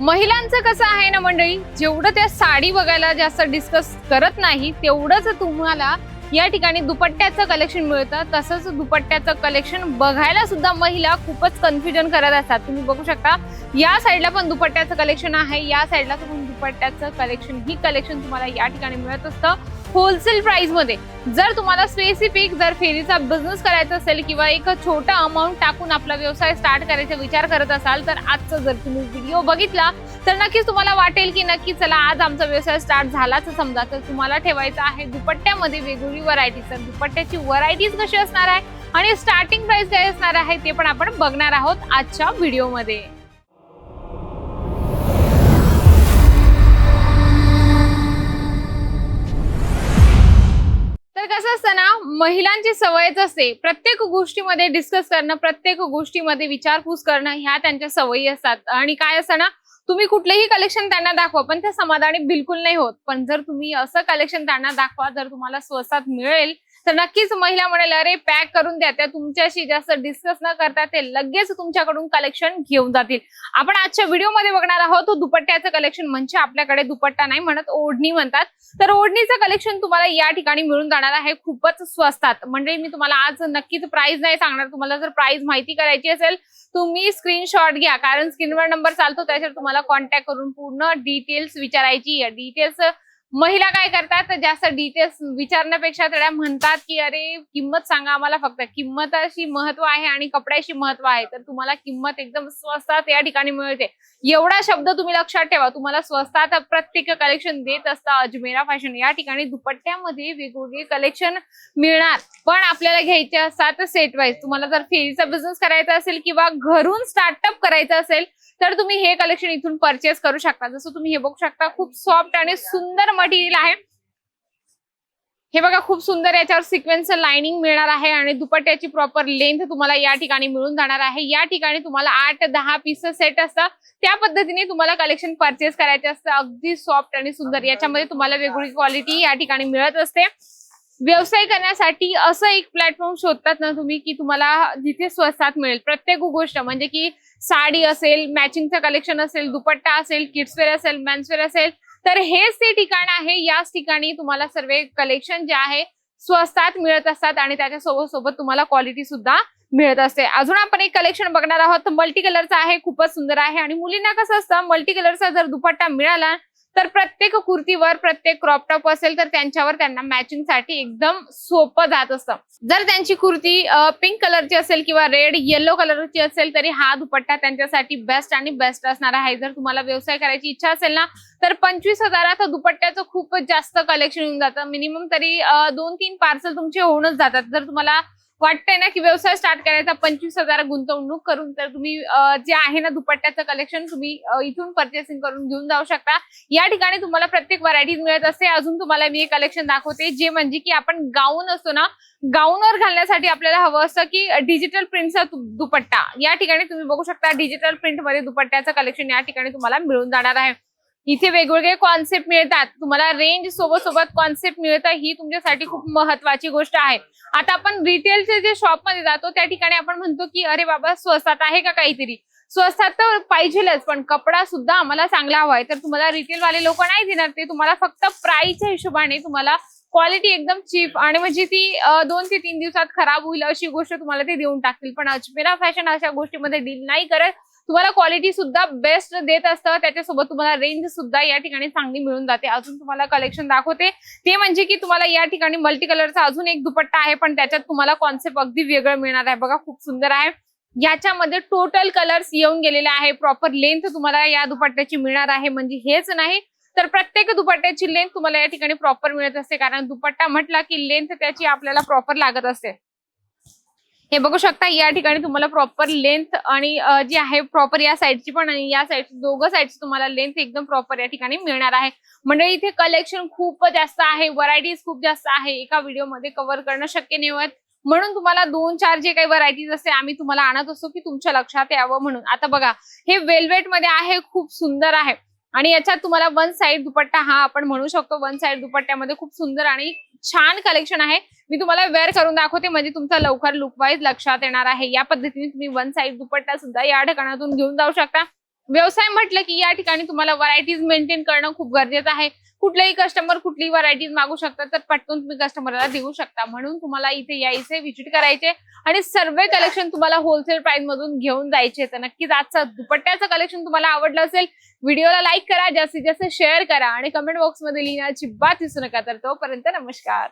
महिलांचं कसं आहे ना मंडळी जेवढं त्या साडी बघायला जास्त डिस्कस करत नाही तेवढंच तुम्हाला या ठिकाणी दुपट्ट्याचं कलेक्शन मिळतं. तसंच दुपट्ट्याचं कलेक्शन बघायला सुद्धा महिला खूपच कन्फ्युजन करत असतात. तुम्ही बघू शकता या साईडला पण दुपट्ट्याचं कलेक्शन आहे. या साईडला पण दुपट्ट्याचं कलेक्शन ही कलेक्शन तुम्हाला या ठिकाणी मिळत असतं. होलसेल प्राइसमध्ये. जर तुम्हाला स्पेसिफिक जर फेरीचा बिझनेस करायचा असेल किंवा एक छोटा अमाऊंट टाकून आपला व्यवसाय स्टार्ट करायचा विचार करत असाल तर आजचा जर तुम्ही व्हिडिओ बघितला तर नक्कीच तुम्हाला वाटेल की नक्की चला आज आमचा व्यवसाय स्टार्ट झालाच समजा. तर तुम्हाला ठेवायचा आहे दुपट्ट्यामध्ये वेगवेगळी व्हरायटी तर दुपट्ट्याची व्हरायटीज कशी असणार आहे आणि स्टार्टिंग प्राइस काय असणार आहे ते पण आपण बघणार आहोत आजच्या व्हिडिओमध्ये तर ना महिलांची सवयच असते. प्रत्येक गोष्टीमध्ये डिस्कस करणं प्रत्येक गोष्टीमध्ये विचारपूस करणं ह्या त्यांच्या सवयी असतात. आणि काय असतं ना तुम्ही कुठलेही कलेक्शन त्यांना दाखवा पण ते समाधानी बिलकुल नाही होत. पण जर तुम्ही असं कलेक्शन त्यांना दाखवा जर तुम्हाला स्वस्तात मिळेल तर नक्कीच महिला म्हणेल अरे पॅक करून द्या त्या तुमच्याशी जास्त डिस्कस न करता ते लगेच तुमच्याकडून कलेक्शन घेऊन जातील. आपण आजच्या व्हिडिओमध्ये बघणार आहोत दुपट्ट्याचं कलेक्शन म्हणजे आपल्याकडे दुपट्टा नाही म्हणत ओढणी म्हणतात. तर ओढणीचं कलेक्शन तुम्हाला या ठिकाणी मिळून जाणार आहे खूपच स्वस्तात. म्हणजे मी तुम्हाला आज नक्कीच प्राइस नाही सांगणार. तुम्हाला जर प्राइस माहिती करायची असेल तुम्ही स्क्रीनशॉट घ्या. कारण स्क्रीनवर नंबर चालतो त्याच्यावर तुम्हाला कॉन्टॅक्ट करून पूर्ण डिटेल्स विचारायची डिटेल्स महिला काय करतात? जास्त डिटेल्स विचारण्यापेक्षा त्या म्हणतात की अरे किंमत सांगा आम्हाला फक्त. किंमताशी महत्त्व आहे आणि कपड्याशी महत्त्व आहे. तर तुम्हाला किंमत एकदम स्वस्तात या ठिकाणी मिळते. एवढा शब्द तुम्ही लक्षात ठेवा. तुम्हाला स्वस्तात प्रत्येक कलेक्शन देत असता अजमेरा फॅशन या ठिकाणी दुपट्ट्यामध्ये वेगवेगळे कलेक्शन मिळणार. पण आपल्याला घ्यायचे असतात सेट वाईज तुम्हाला जर फेरीचा बिझनेस करायचा असेल किंवा घरून स्टार्टअप करायचं असेल तर तुम्ही हे कलेक्शन इथून परचेस करू शकता. जसं तुम्ही हे बघू शकता खूप सॉफ्ट आणि सुंदर मटेरियल आहे. हे बघा खूप सुंदर याच्यावर सिक्वेन्स लाइनिंग मिळणार आहे आणि दुपट्ट्याची प्रॉपर लेंथ तुम्हाला या ठिकाणी मिळून जाणार आहे. या ठिकाणी तुम्हाला आठ दहा पीस सेट असतात. त्या पद्धतीने तुम्हाला कलेक्शन परचेस करायचे असतं. अगदी सॉफ्ट आणि सुंदर. याच्यामध्ये तुम्हाला वेगवेगळी क्वालिटी या ठिकाणी मिळत असते. व्यवसाय करण्यासाठी असं एक प्लॅटफॉर्म शोधतात ना तुम्ही की तुम्हाला जिथे स्वस्तात मिळेल. प्रत्येक गोष्ट म्हणजे की साडी असेल मॅचिंगचं कलेक्शन असेल दुपट्टा असेल किड्सवेअर असेल मेन्सवेअर असेल तर हेच ते ठिकाण आहे. याच ठिकाणी तुम्हाला सर्व कलेक्शन जे आहे स्वस्तात मिळत असतात आणि त्याच्या सोबत सोबत तुम्हाला क्वालिटी सुद्धा मिळत असते. अजून आपण एक कलेक्शन बघणार आहोत. मल्टी कलरचा आहे खूपच सुंदर आहे. आणि मुलींना कसं असतं मल्टी कलरचा जर दुपट्टा मिळाला तर प्रत्येक कुर्तीवर प्रत्येक क्रॉपटॉप असेल तर त्यांच्यावर त्यांना मॅचिंगसाठी एकदम सोपं जात असतं. जर त्यांची कुर्ती पिंक कलरची असेल किंवा रेड येलो कलरची असेल तरी हा दुपट्टा त्यांच्यासाठी बेस्ट आणि बेस्ट असणार आहे. जर तुम्हाला व्यवसाय करायची इच्छा असेल ना तर पंचवीस हजारात दुपट्ट्याचं खूपच जास्त कलेक्शन येऊन जातं. मिनिमम तरी दोन तीन पार्सल तुमचे होऊनच जातात. जर तुम्हाला वाटतंय ना की व्यवसाय स्टार्ट करायचा पंचवीस हजार गुंतवणूक करून तर तुम्ही जे आहे ना दुपट्ट्याचं कलेक्शन तुम्ही इथून परचेसिंग करून घेऊन जाऊ शकता. या ठिकाणी तुम्हाला प्रत्येक व्हरायटीज मिळत असते. अजून तुम्हाला मी एक कलेक्शन दाखवते जे म्हणजे की आपण गाऊन असतो ना गाऊनवर घालण्यासाठी आपल्याला हवं असतं की डिजिटल प्रिंटचा दुपट्टा. या ठिकाणी तुम्ही बघू शकता डिजिटल प्रिंटमध्ये दुपट्ट्याचं कलेक्शन या ठिकाणी तुम्हाला मिळून जाणार आहे. इथे वेगवेगळे कॉन्सेप्ट मिळतात. तुम्हाला रेंज सोबत सोबत कॉन्सेप्ट मिळतात ही तुमच्यासाठी खूप महत्वाची गोष्ट आहे. आता आपण रिटेलचे जे शॉपमध्ये जातो त्या ठिकाणी आपण म्हणतो की अरे बाबा स्वस्तात आहे का काहीतरी? स्वस्तात तर पाहिजेलच पण कपडा सुद्धा आम्हाला चांगला हवाय तर तुम्हाला रिटेल वाले लोक नाही देणार ते तुम्हाला फक्त प्राईसच्या हिशोबाने तुम्हाला क्वालिटी एकदम चीप आणि म्हणजे ती दोन ते तीन दिवसात खराब होईल अशी गोष्ट तुम्हाला ते देऊन टाकतील. पण अजमेरा फॅशन अशा गोष्टीमध्ये डील नाही करत. तुम्हाला क्वालिटी सुद्धा बेस्ट देत असतं. त्याच्यासोबत तुम्हाला रेंज सुद्धा या ठिकाणी चांगली मिळून जाते. अजून तुम्हाला कलेक्शन दाखवते. ते म्हणजे की तुम्हाला या ठिकाणी मल्टी कलरचा अजून एक दुपट्टा आहे पण त्याच्यात तुम्हाला कॉन्सेप्ट अगदी वेगळं मिळणार आहे. बघा खूप सुंदर आहे. याच्यामध्ये टोटल कलर्स येऊन गेलेले आहे. प्रॉपर लेंथ तुम्हाला या दुपट्ट्याची मिळणार आहे. म्हणजे हेच नाही तर प्रत्येक दुपट्ट्याची लेंथ तुम्हाला या ठिकाणी प्रॉपर मिळत असते. कारण दुपट्टा म्हटला की लेंथ त्याची आपल्याला प्रॉपर लागत असते. हे बघू शकता या ठिकाणी तुम्हाला प्रॉपर लेंथ आणि जी आहे प्रॉपर या साईडची पण आणि या साईड दोघं साईडची तुम्हाला लेंथ एकदम प्रॉपर या ठिकाणी मिळणार आहे. म्हणजे इथे कलेक्शन खूप जास्त आहे व्हरायटीज खूप जास्त आहे. एका व्हिडिओमध्ये कव्हर करणं शक्य नाही होत. म्हणून तुम्हाला दोन चार जे काही व्हरायटीज असते आम्ही तुम्हाला आणत असतो की तुमच्या लक्षात यावं म्हणून. आता बघा हे वेल्वेटमध्ये आहे खूप सुंदर आहे. आणि याच्यात तुम्हाला वन साइड दुपट्टा हा आपण म्हणू शकतो वन साइड दुपट्ट्यामध्ये खूप सुंदर आणि छान कलेक्शन आहे. मी तुम्हाला वेअर करून दाखवते म्हणजे तुमचा लवकर लुक वाईज लक्षात येणार आहे. या पद्धतीने तुम्ही वन साइड दुपट्टा सुद्धा या ठिकाणातून घेऊन जाऊ शकता. व्यवसाय म्हटलं की या ठिकाणी तुम्हाला व्हरायटीज मेंटेन करणं खूप गरजेचं आहे. कुठलेही कस्टमर कुठलीही व्हरायटीज मागू शकतात तर पटकन तुम्ही कस्टमरला देऊ शकता. म्हणून तुम्हाला इथे यायचे व्हिजिट करायचे आणि सर्व कलेक्शन तुम्हाला होलसेल प्राइस मधून घेऊन जायचे. तर नक्कीच आजचं दुपट्ट्याचं कलेक्शन तुम्हाला आवडलं असेल व्हिडिओला लाईक करा जास्तीत जास्त शेअर करा आणि कमेंट बॉक्समध्ये लिहिण्याची बात विसरू नका. तर तोपर्यंत नमस्कार.